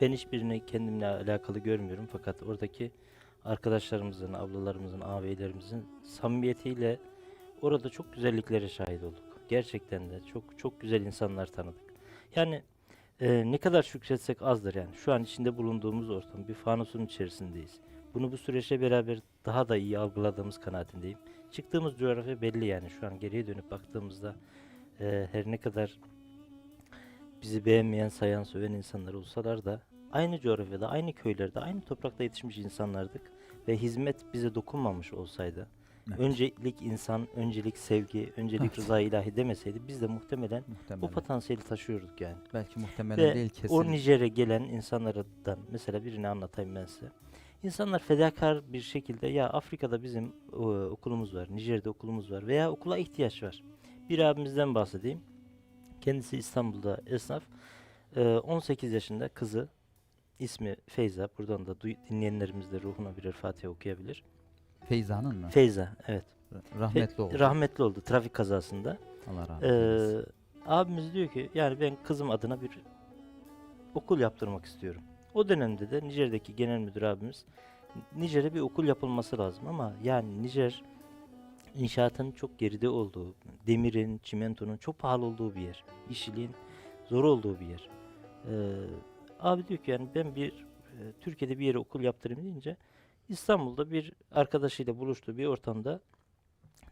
Ben hiçbirini kendimle alakalı görmüyorum fakat oradaki arkadaşlarımızın, ablalarımızın, ağabeylerimizin samimiyetiyle orada çok güzelliklere şahit olduk. Gerçekten de çok çok güzel insanlar tanıdık. Yani e, ne kadar şükretsek azdır yani. Şu an içinde bulunduğumuz ortam bir fanusun içerisindeyiz. Bunu bu süreçle beraber daha da iyi algıladığımız kanaatindeyim. Çıktığımız coğrafya belli yani şu an geriye dönüp baktığımızda e, her ne kadar bizi beğenmeyen, sayan, söven insanlar olsalar da aynı coğrafyada, aynı köylerde, aynı toprakta yetişmiş insanlardık ve hizmet bize dokunmamış olsaydı, Evet. öncelik insan, öncelik sevgi, öncelik Evet. rıza ilahi demeseydi biz de muhtemelen Muhtemelen. bu potansiyeli taşıyorduk yani. Belki muhtemelen Ve değil kesin. o Nijer'e gelen insanlardan mesela birini anlatayım ben size. İnsanlar fedakar bir şekilde ya Afrika'da bizim e, okulumuz var, Nijer'de okulumuz var veya okula ihtiyaç var. Bir abimizden bahsedeyim. Kendisi İstanbul'da esnaf. E, 18 yaşında kızı ismi Feyza. Buradan da dinleyenlerimiz de ruhuna birer Fatiha okuyabilir. Feyza'nın mı? Feyza evet. Rahmetli oldu. Rahmetli oldu trafik kazasında. Allah rahmet Ee, eylesin. abimiz diyor ki yani ben kızım adına bir okul yaptırmak istiyorum. O dönemde de Nijer'deki genel müdür abimiz Nijer'e bir okul yapılması lazım ama yani Nijer inşaatın çok geride olduğu, demirin, çimentonun çok pahalı olduğu bir yer. İşçiliğin zor olduğu bir yer. Ee, abi diyor ki yani ben bir e, Türkiye'de bir yere okul yaptırayım deyince İstanbul'da bir arkadaşıyla buluştuğu bir ortamda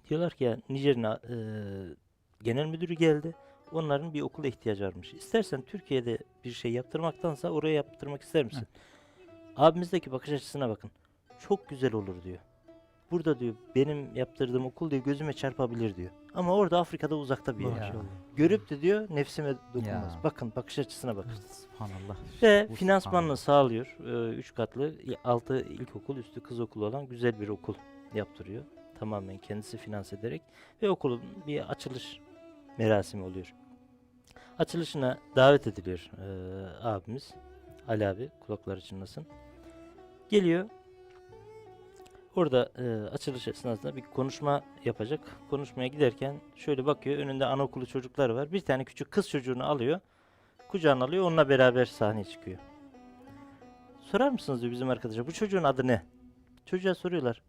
diyorlar ki ya Nijer'in e, genel müdürü geldi. Onların bir okula ihtiyacı varmış. İstersen Türkiye'de bir şey yaptırmaktansa oraya yaptırmak ister misin? Abimizdeki bakış açısına bakın. Çok güzel olur diyor. Burada diyor benim yaptırdığım okul diyor gözüme çarpabilir diyor. Ama orada Afrika'da uzakta bir yer. Ya. Görüp de diyor nefsime dokunmaz. Ya. Bakın bakış açısına bakın. Subhanallah. Ve Bu finansmanını sağlıyor. Ee, üç katlı, altı ilkokul, üstü kız okulu olan güzel bir okul yaptırıyor. Tamamen kendisi finanse ederek. Ve okulun bir açılış merasimi oluyor. Açılışına davet ediliyor ee, abimiz. Ali abi kulakları çınlasın. Geliyor. Orada e, açılış esnasında bir konuşma yapacak. Konuşmaya giderken şöyle bakıyor. Önünde anaokulu çocuklar var. Bir tane küçük kız çocuğunu alıyor kucağına alıyor onunla beraber sahneye çıkıyor. Sorar mısınız diyor bizim arkadaşa bu çocuğun adı ne? Çocuğa soruyorlar.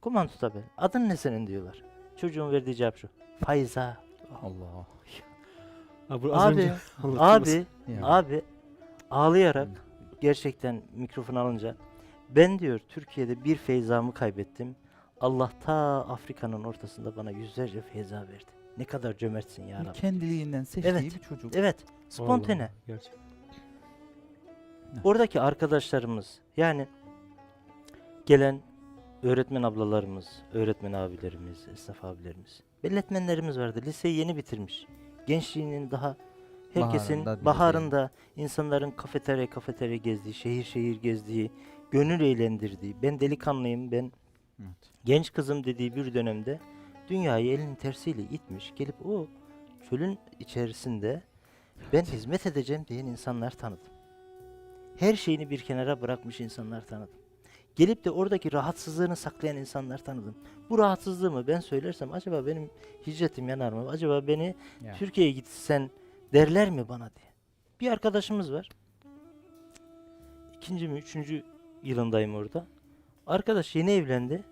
Komando tabi. Adın ne senin diyorlar. Çocuğun verdiği cevap şu. Fayza. Allah. Abi, abi, Ya. abi ağlayarak gerçekten mikrofon alınca ben diyor Türkiye'de bir feyzamı kaybettim. Allah ta Afrika'nın ortasında bana yüzlerce feyza verdi. Ne kadar cömertsin ya Rabbi. Kendiliğinden seçtiği Evet. bir çocuk. Evet, spontane. Vallahi, Gerçekten. Oradaki arkadaşlarımız yani gelen öğretmen ablalarımız, öğretmen abilerimiz, esnaf abilerimiz, belletmenlerimiz vardı. Liseyi yeni bitirmiş. Gençliğinin daha herkesin Baharında baharında, insanların kafeterya kafeterya gezdiği, şehir şehir gezdiği, gönül eğlendirdiği, ben delikanlıyım, ben Evet. genç kızım dediği bir dönemde dünyayı elinin tersiyle itmiş, gelip o çölün içerisinde ben hizmet edeceğim diyen insanlar tanıdım. Her şeyini bir kenara bırakmış insanlar tanıdım. Gelip de oradaki rahatsızlığını saklayan insanlar tanıdım. Bu rahatsızlığımı ben söylersem acaba benim hicretim yanar mı? Acaba beni Ya. Türkiye'ye gitsen derler mi bana diye. Bir arkadaşımız var. İkinci mi üçüncü yılındayım orada. Arkadaş yeni evlendi.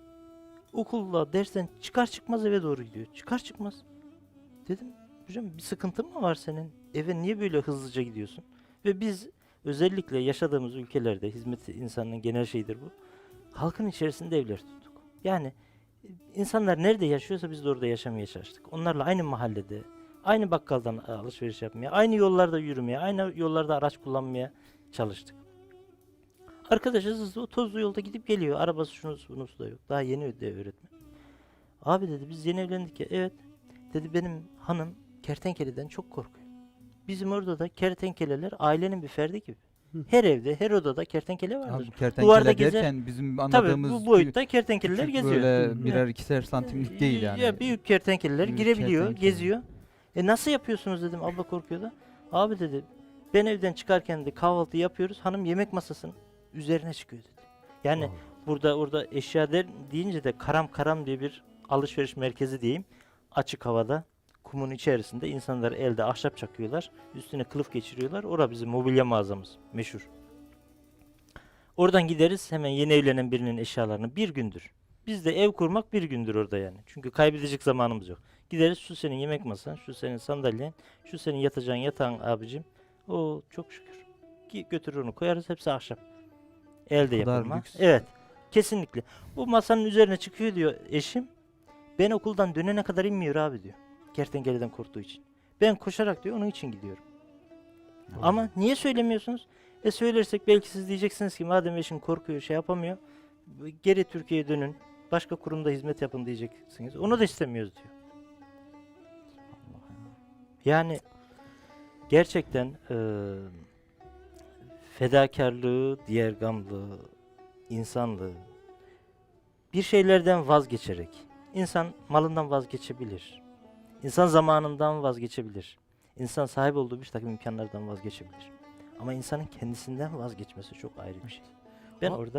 Okulla dersten çıkar çıkmaz eve doğru gidiyor. Çıkar çıkmaz. Dedim hocam bir sıkıntın mı var senin? Eve niye böyle hızlıca gidiyorsun? Ve biz özellikle yaşadığımız ülkelerde hizmet insanının genel şeyidir bu. Halkın içerisinde evler tuttuk. Yani e, insanlar nerede yaşıyorsa biz de orada yaşamaya çalıştık. Onlarla aynı mahallede, aynı bakkaldan alışveriş yapmaya, aynı yollarda yürümeye, aynı yollarda araç kullanmaya çalıştık. Arkadaş hızlı tozlu yolda gidip geliyor. Arabası şunusu bunusu da yok. Daha yeni öde öğretmen. Abi dedi biz yeni evlendik ya. Evet. Dedi benim hanım kertenkeleden çok korkuyor. Bizim orada da kertenkeleler ailenin bir ferdi gibi. Her evde, her odada kertenkele vardır. Abi kertenkele Duvarda gezer- derken bizim Tabii anladığımız bu boyutta kertenkeleler küçük geziyor. Böyle birer ikişer santimlik değil yani. Ya büyük kertenkeleler Büyük girebiliyor, kertenkele. geziyor. E nasıl yapıyorsunuz dedim. Abla korkuyor da. Abi dedi ben evden çıkarken de kahvaltı yapıyoruz. Hanım yemek masasının üzerine çıkıyor dedi. Yani Vallahi. burada orada eşya der, deyince de karam karam diye bir alışveriş merkezi diyeyim. Açık havada kumun içerisinde insanlar elde ahşap çakıyorlar. Üstüne kılıf geçiriyorlar. Ora bizim mobilya mağazamız meşhur. Oradan gideriz hemen yeni evlenen birinin eşyalarını bir gündür. Bizde ev kurmak bir gündür orada yani. Çünkü kaybedecek zamanımız yok. Gideriz şu senin yemek masan, şu senin sandalyen, şu senin yatacağın yatağın abicim. O çok şükür. Ki götürür onu koyarız hepsi ahşap. Elde kadar yapılma. lüks. Evet. Kesinlikle. Bu masanın üzerine çıkıyor diyor eşim. Ben okuldan dönene kadar inmiyor abi diyor. Kertenkeleden korktuğu için. Ben koşarak diyor onun için gidiyorum. Ama niye söylemiyorsunuz? E söylersek belki siz diyeceksiniz ki madem eşim korkuyor şey yapamıyor. Geri Türkiye'ye dönün. Başka kurumda hizmet yapın diyeceksiniz. Onu da istemiyoruz diyor. Yani gerçekten eee fedakarlığı, diğer gamlığı, insanlığı bir şeylerden vazgeçerek insan malından vazgeçebilir. İnsan zamanından vazgeçebilir. İnsan sahip olduğu bir takım imkanlardan vazgeçebilir. Ama insanın kendisinden vazgeçmesi çok ayrı bir şey. Ben Ama- orada